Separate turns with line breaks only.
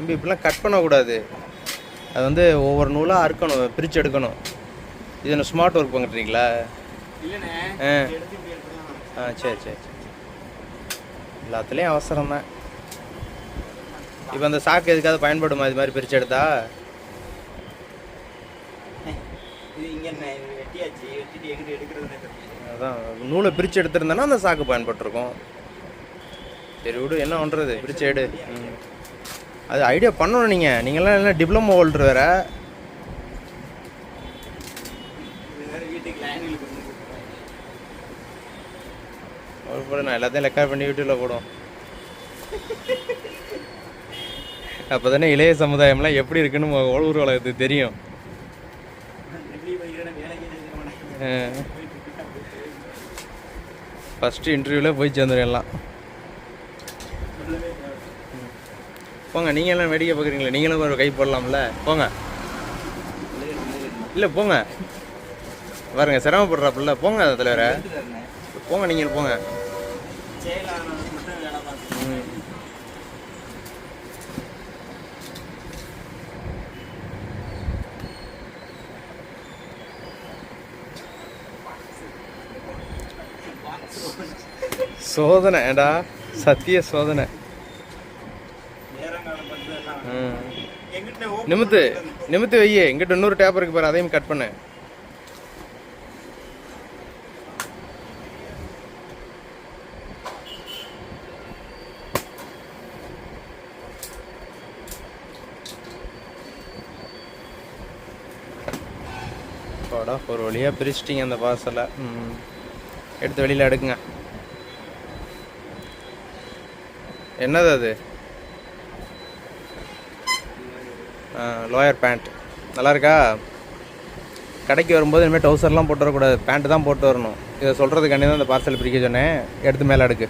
தம்பி இப்படிலாம் கட் பண்ணக்கூடாது. அது வந்து ஒவ்வொரு நூலாக அறுக்கணும் பிரித்து எடுக்கணும். இது என்ன ஸ்மார்ட் ஒர்க் பண்ணுறீங்களா ஆ. ஆ சரி சரி எல்லாத்துலேயும் அவசரம் தான் இப்போ அந்த சாக்கு எதுக்காவது பயன்படுமா? இது மாதிரி பிரித்து எடுத்தா? அதான் நூலை பிரித்து எடுத்திருந்தேன்னா அந்த சாக்கு பயன்பட்டிருக்கும். சரி விடு என்ன பண்ணுறது பிரித்து எடு. ம். அது ஐடியா பண்ணணும் நீங்கள் நீங்களாம் இல்லை டிப்ளமோ ஹோல்டர் வேறு?
இது
ஒரு நான் எல்லாத்தையும் ரெக்கார்ட் பண்ணி யூடியூப்பில் போடுவோம். அப்போ தானே இளைய சமுதாயம்லாம் எப்படி இருக்குன்னு உ- ஊர் உலகத்துக்கு தெரியும். ஃபஸ்ட்டு இன்டர்வியூவில் போய் சேர்ந்துடும் எல்லாம். போங்க நீங்கள் எல்லாம் வேடிக்கை பார்க்குறீங்களே நீங்களும் ஒரு கை போடலாம்ல. போங்க. இல்லை போங்க. பாருங்க சிரமப்படுறாப்புல. போங்க தலைவரை. போங்க நீங்கள் போங்க. சோதனை ஏடா சத்திய சோதனை
நேரங்காலம் பார்த்து எல்லாம்
ம்.
எங்கிட்ட open
நிமித்து. நிமித்து வையே. எங்கிட்ட இன்னொரு டேப் இருக்கு பாரு அதையும் கட் பண்ணு. போடா ஒரு வழியாக பிரிச்சிட்டிங்க அந்த பார்சலை ம். எடுத்து வெளியில் எடுக்குங்க என்னது அது? லோயர் பேண்ட் நல்லா இருக்கா கடைக்கு வரும்போது இனிமேல் டவுசர்லாம் போட்டு வரக்கூடாது. பேண்ட்டு தான் போட்டு வரணும். இதை சொல்கிறதுக்காண்டி தான் இந்த பார்சல் பிரிக்க சொன்னேன். எடுத்து மேலே அடுக்கு.